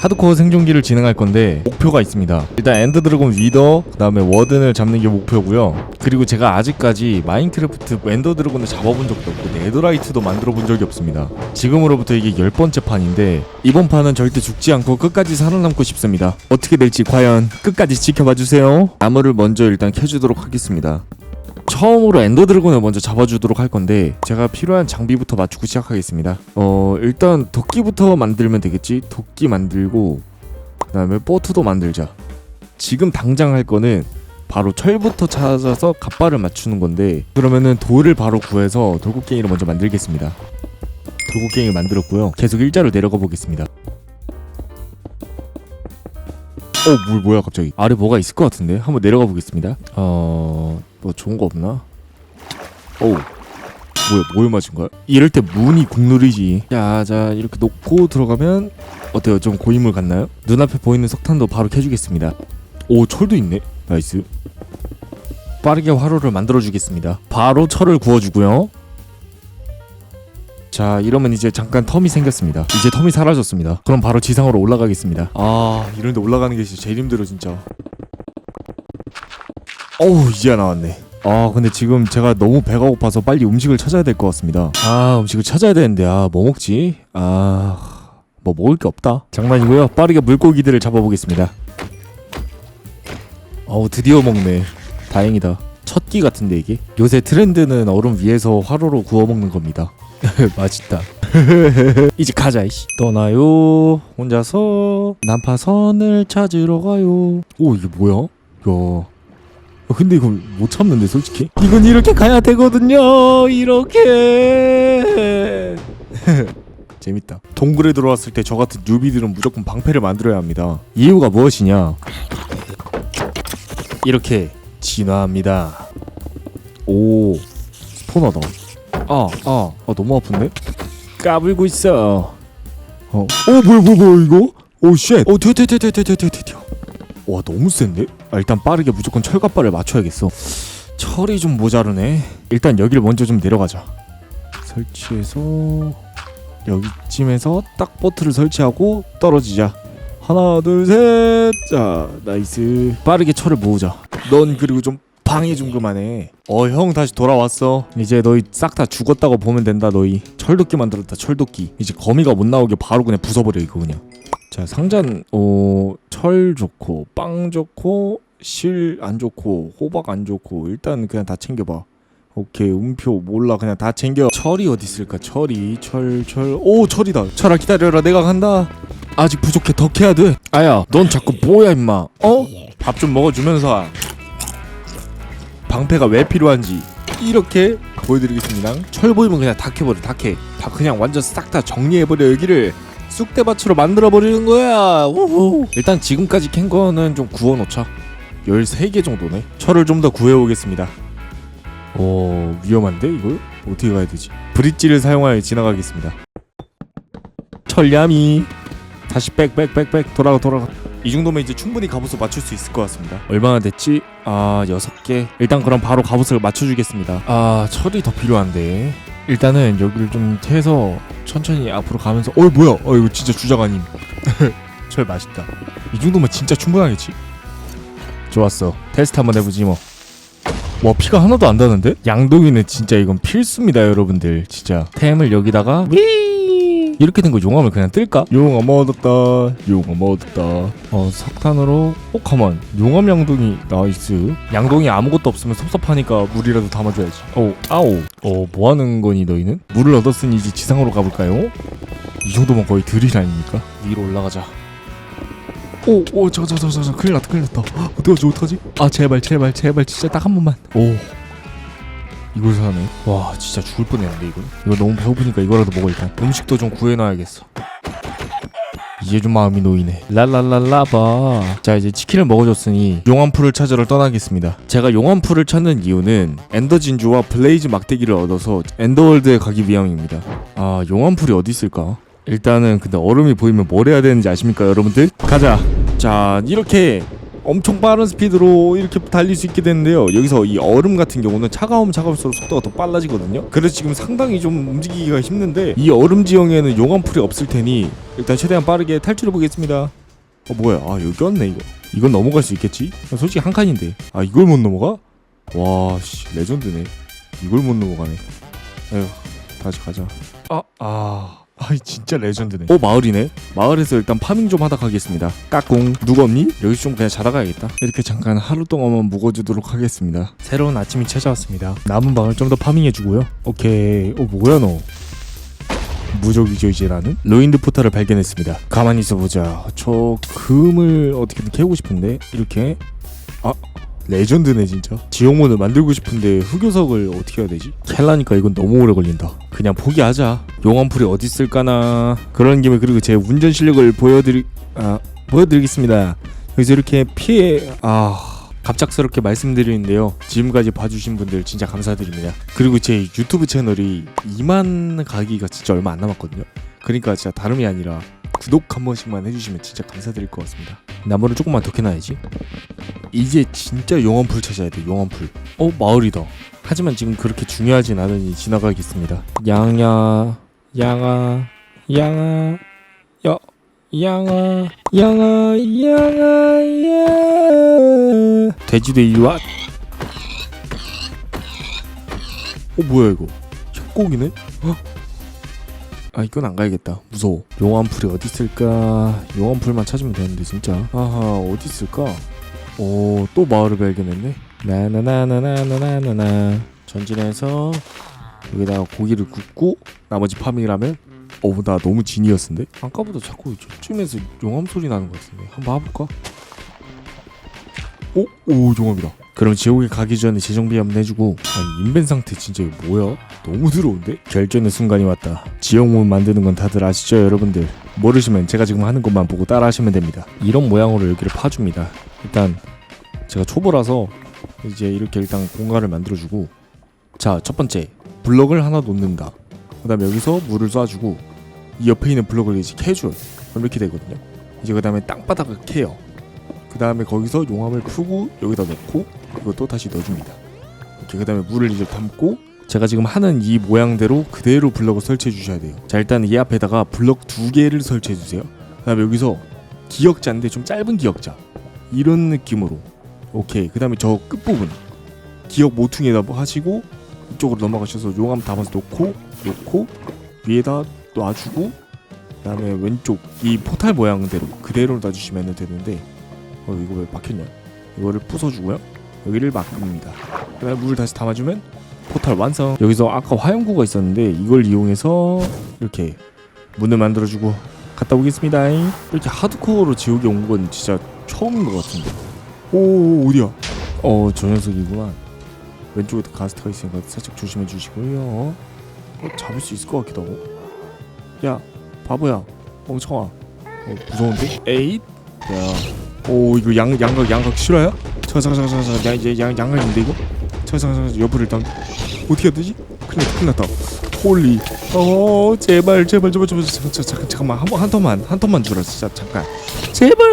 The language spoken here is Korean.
하드코어 생존기를 진행할 건데 목표가 있습니다. 일단 엔더 드래곤 위더, 그 다음에 워든을 잡는 게 목표고요. 그리고 제가 아직까지 마인크래프트 엔더 드래곤을 잡아본 적도 없고 네더라이트도 만들어 본 적이 없습니다. 지금으로부터 이게 열 번째 판인데 이번 판은 절대 죽지 않고 끝까지 살아남고 싶습니다. 어떻게 될지 과연 끝까지 지켜봐 주세요. 나무를 먼저 일단 캐주도록 하겠습니다. 처음으로 엔더 드래곤을 먼저 잡아주도록 할 건데 제가 필요한 장비부터 맞추고 시작하겠습니다. 어 일단 도끼부터 만들면 되겠지. 도끼 만들고 그 다음에 보트도 만들자. 지금 당장 할 거는 바로 철부터 찾아서 갓바를 맞추는 건데 그러면은 돌을 바로 구해서 돌고갱이를 먼저 만들겠습니다. 돌고갱이를 만들었고요. 계속 일자로 내려가 보겠습니다. 어, 물 뭐야 갑자기? 아래 뭐가 있을 것 같은데 한번 내려가 보겠습니다. 어, 뭐 좋은 거 없나? 오, 뭐야, 뭐에 맞은 거야? 이럴 때 문이 국룰이지. 자, 자 이렇게 놓고 들어가면 어때요? 좀 고인물 같나요? 눈앞에 보이는 석탄도 바로 켜주겠습니다. 오, 철도 있네. 나이스. 빠르게 화로를 만들어 주겠습니다. 바로 철을 구워 주고요. 자 이러면 이제 잠깐 텀이 생겼습니다. 이제 텀이 사라졌습니다. 그럼 바로 지상으로 올라가겠습니다. 아 이런데 올라가는 게 진짜 제일 힘들어 진짜. 어우 이제야 나왔네. 아 근데 지금 제가 너무 배가 고파서 빨리 음식을 찾아야 될 것 같습니다. 아 음식을 찾아야 되는데 아 뭐 먹지? 아 뭐 먹을 게 없다? 장난이고요. 빠르게 물고기들을 잡아보겠습니다. 어우 드디어 먹네. 다행이다 첫끼 같은데 이게 요새 트렌드는 얼음 위에서 화로로 구워 먹는 겁니다 맛있다. 이제 가자 이씨. 떠나요. 혼자서 난파선을 찾으러 가요. 오 이게 뭐야? 야. 아, 근데 이거 못 참는데 솔직히. 이건 이렇게 가야 되거든요. 이렇게. 재밌다. 동굴에 들어왔을 때 저 같은 뉴비들은 무조건 방패를 만들어야 합니다. 이유가 무엇이냐? 이렇게 진화합니다. 오 스포너다. 아, 아, 아 너무 아픈데? 까불고 있어. 어, 어 뭐야 뭐야 뭐야 이거? 오 쉣. 어 튀어 튀어 튀어 튀어 튀어 튀어. 와 너무 센데? 아, 일단 빠르게 무조건 철갑발을 맞춰야겠어. 철이 좀 모자르네. 일단 여기를 먼저 좀 내려가자. 설치해서 여기쯤에서 딱 보트를 설치하고 떨어지자. 하나 둘 셋. 자 나이스. 빠르게 철을 모으자. 넌 그리고 좀 방해 좀 그만해. 어 형 다시 돌아왔어. 이제 너희 싹 다 죽었다고 보면 된다 너희. 철도끼 만들었다 철도끼. 이제 거미가 못 나오게 바로 그냥 부숴버려 이거 그냥. 자 상자는 어 철 좋고 빵 좋고 실 안 좋고 호박 안 좋고 일단 그냥 다 챙겨봐. 오케이 음표 몰라 그냥 다 챙겨. 철이 어디 있을까 철이 철 철 오 철이다. 철아 기다려라 내가 간다. 아직 부족해 더 캐야 돼. 아야 넌 자꾸 뭐야 임마. 어? 밥 좀 먹어주면서. 방패가 왜 필요한지 이렇게 보여드리겠습니다. 철 보이면 그냥 다 캐버려, 다 캐. 다 그냥 완전 싹 다 정리해버려 여기를 쑥대밭으로 만들어버리는 거야. 우후. 일단 지금까지 캔 거는 좀 구워놓자. 13개 정도네. 철을 좀 더 구해오겠습니다. 오 위험한데 이거 어떻게 가야 되지? 브릿지를 사용하여 지나가겠습니다. 철야미 다시 빽빽빽빽 돌아가 돌아가. 이 정도면 이제 충분히 갑옷을 맞출 수 있을 것 같습니다. 얼마나 됐지? 아 여섯 개. 일단 그럼 바로 갑옷을 맞춰주겠습니다. 아 철이 더 필요한데. 일단은 여기를 좀 캐서 천천히 앞으로 가면서. 어 뭐야? 어 이거 진짜 주작 아님. 철 맛있다. 이 정도면 진짜 충분하겠지? 좋았어. 테스트 한번 해보지 뭐. 와 피가 하나도 안 다는데? 양동이는 진짜 이건 필수입니다 여러분들 진짜 템을 여기다가 위 이렇게 된 거 용암을 그냥 뜰까? 용암 얻었다 용암 얻었다 어 석탄으로 어 가만 용암 양동이 나이스 양동이 아무것도 없으면 섭섭하니까 물이라도 담아줘야지 어 아오 어 뭐하는 거니 너희는? 물을 얻었으니 이제 지상으로 가볼까요? 이 정도면 거의 드릴 아닙니까? 위로 올라가자 오, 오, 저, 저, 저, 저, 저, 큰일 났다, 큰일 났다. 어떡하지, 어떡하지? 아, 제발, 제발, 제발, 진짜 딱 한 번만. 오, 이걸 사네. 와, 진짜 죽을 뻔했는데 이거. 이거 너무 배고프니까 이거라도 먹어 일단. 음식도 좀 구해놔야겠어. 이제 좀 마음이 놓이네. 랄랄랄라바. 자, 이제 치킨을 먹어줬으니 용암풀을 찾으러 떠나겠습니다. 제가 용암풀을 찾는 이유는 엔더 진주와 블레이즈 막대기를 얻어서 엔더월드에 가기 위함입니다. 아, 용암풀이 어디 있을까? 일단은 근데 얼음이 보이면 뭘 해야 되는지 아십니까 여러분들? 가자 자 이렇게 어 엄청 빠른 스피드로 이렇게 달릴 수 있게 되는데요. 여기서 이 얼음 같은 경우는 차가우면 차가울수록 속도가 더 빨라지거든요. 그래서 지금 상당히 좀 움직이기가 힘든데 이 얼음 지형에는 용암풀이 없을 테니 일단 최대한 빠르게 탈출해 보겠습니다. 어 뭐야? 아 여기 왔네 이거. 이건 넘어갈 수 있겠지? 아, 솔직히 한 칸인데. 아 이걸 못 넘어가? 와, 씨 레전드네. 이걸 못 넘어가네. 에휴, 다시 가자. 아, 아. 아 이 진짜 레전드네. 어 마을이네. 마을에서 일단 파밍 좀 하다 가겠습니다. 까꿍 누구 없니? 여기서 좀 그냥 자다 가야겠다. 이렇게 잠깐 하루 동안만 묵어주도록 하겠습니다. 새로운 아침이 찾아왔습니다. 남은 방을 좀 더 파밍해주고요. 오케이. 어 뭐야 너? 무적이죠 이제 나는 로인드 포탈을 발견했습니다. 가만히 있어보자. 저 금을 어떻게든 캐고 싶은데 이렇게 아 레전드네 진짜. 지옥문을 만들고 싶은데 흑요석을 어떻게 해야 되지? 캘라니까 이건 너무 오래 걸린다. 그냥 포기하자. 용암풀이 어디 있을까나. 그런 김에 그리고 제 운전 실력을 보여드리 아 보여드리겠습니다. 여기서 이렇게 피해 아. 갑작스럽게 말씀드리는데요. 지금까지 봐주신 분들 진짜 감사드립니다. 그리고 제 유튜브 채널이 2만 가기가 진짜 얼마 안 남았거든요. 그러니까 진짜 다름이 아니라 구독 한 번씩만 해주시면 진짜 감사드릴 것 같습니다. 나무를 조금만 더 캐놔야지. 이제 진짜 용암풀 찾아야 돼. 용암풀. 어 마을이다. 하지만 지금 그렇게 중요하진 않으니 지나가겠습니다. 양야 양아 양아 야 양아 양아 양아 야 돼지도 이리 와. 어 뭐야 이거? 협곡이네? 헉. 아 이건 안 가야겠다 무서워 용암풀이 어디 있을까 용암풀만 찾으면 되는데 진짜 아하 어디 있을까 오 또 마을을 발견했네 나나나나나나나나 전진해서 여기다가 고기를 굽고 나머지 파밍을 하면 어우 나 너무 지니어스인데 아까보다 자꾸 저쯤에서 용암 소리 나는 것 같은데 한번 와볼까 오? 오 용암이다 그럼 지옥에 가기 전에 재정비 한번 해주고 아니 인벤 상태 진짜 이거 뭐야 너무 더러운데? 결전의 순간이 왔다. 지옥문 만드는 건 다들 아시죠, 여러분들? 모르시면 제가 지금 하는 것만 보고 따라 하시면 됩니다. 이런 모양으로 여기를 파줍니다. 일단 제가 초보라서 이제 이렇게 일단 공간을 만들어주고 자, 첫 번째 블럭을 하나 놓는다. 그 다음에 여기서 물을 쏴주고 이 옆에 있는 블럭을 이제 캐줘요. 그럼 이렇게 되거든요. 이제 그 다음에 땅바닥을 캐요. 그 다음에 거기서 용암을 푸고 여기다 넣고 이것도 다시 넣어줍니다. 이렇게 그 다음에 물을 이제 담고 제가 지금 하는 이 모양대로 그대로 블럭을 설치해 주셔야 돼요. 자 일단 이 앞에다가 블럭 두 개를 설치해 주세요. 그 다음에 여기서 기역자인데 좀 짧은 기역자 이런 느낌으로 오케이. 그 다음에 저 끝 부분 기역 모퉁이에다 뭐 하시고 이쪽으로 넘어가셔서 용암 담아서 놓고 놓고 위에다 놔주고 그 다음에 왼쪽 이 포탈 모양대로 그대로 놔주시면 되는데 어 이거 왜 막혔냐? 이거를 부숴주고요. 여기를 막습니다. 그 다음에 물 다시 담아주면 포탈 완성. 여기서 아까 화염구가 있었는데 이걸 이용해서 이렇게 문을 만들어주고 갔다 오겠습니다. 이렇게 하드코어로 지옥에 온 건 진짜 처음인 것 같은데. 오 어디야? 어 저 녀석이구만. 왼쪽에 가스트가 있으니까 살짝 조심해 주시고요. 어, 잡을 수 있을 것 같기도 하고. 야 바보야 멍청아. 어, 무서운데? 에잇. 야. 오 이거 양 양각 양각 실화야? 잠깐 잠깐 잠깐 잠깐 야 이제 양 양각인데 이거? 잠깐 잠깐 잠깐 일단 어떻게 해야 되지? 큰일 났다 큰일 났다 홀리 어 제발 제발 제발 제발 제발 잠깐 잠깐만 한번한 턴만 한 턴만 주라 진짜 잠깐 제발